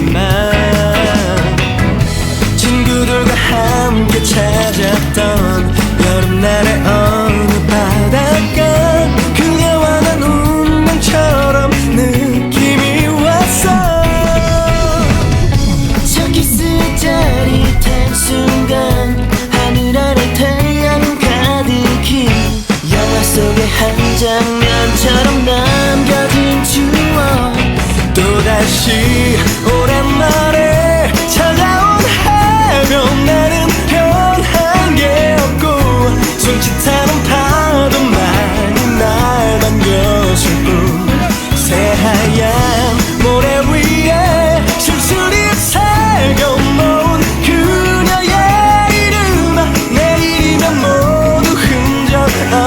be.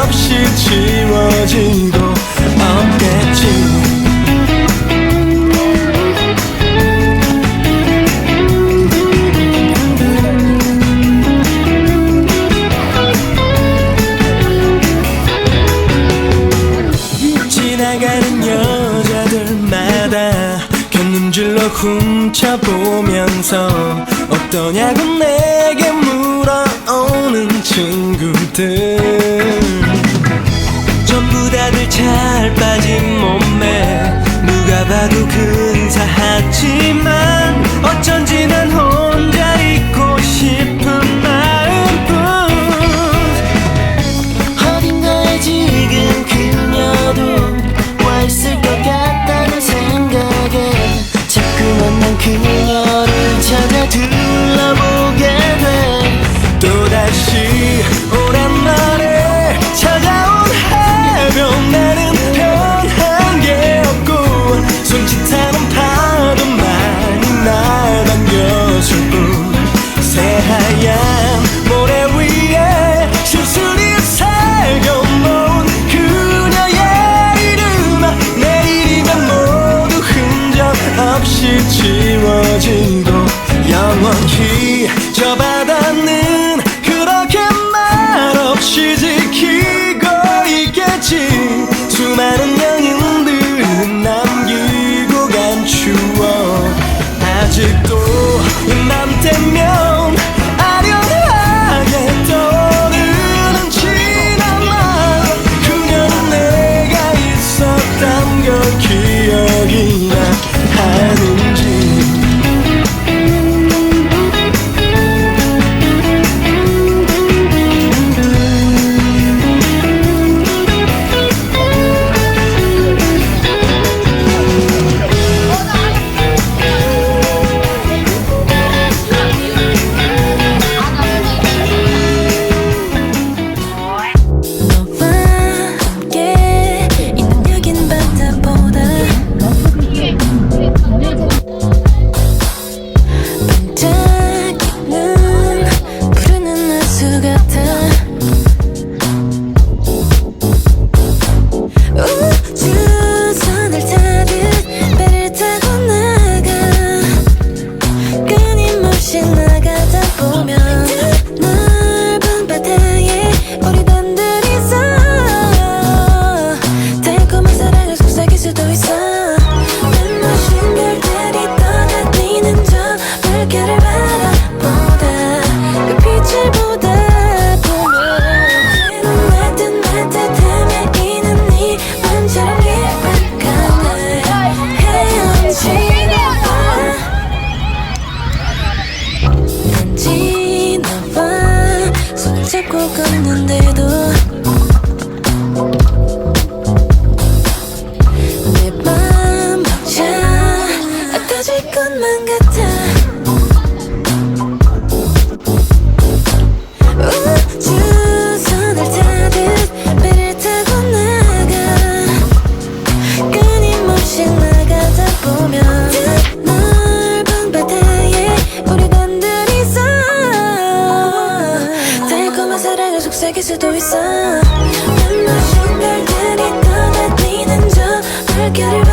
없이 지워지고 없겠지. 지나가는 여자들마다 견눈질로 훔쳐보면서 어떠냐고 내게 물어 오는 친구들. 없이 지워진 도 영원히 저 바다 는 있어. 맨날 신별들이 떠나뛰는 저 발길을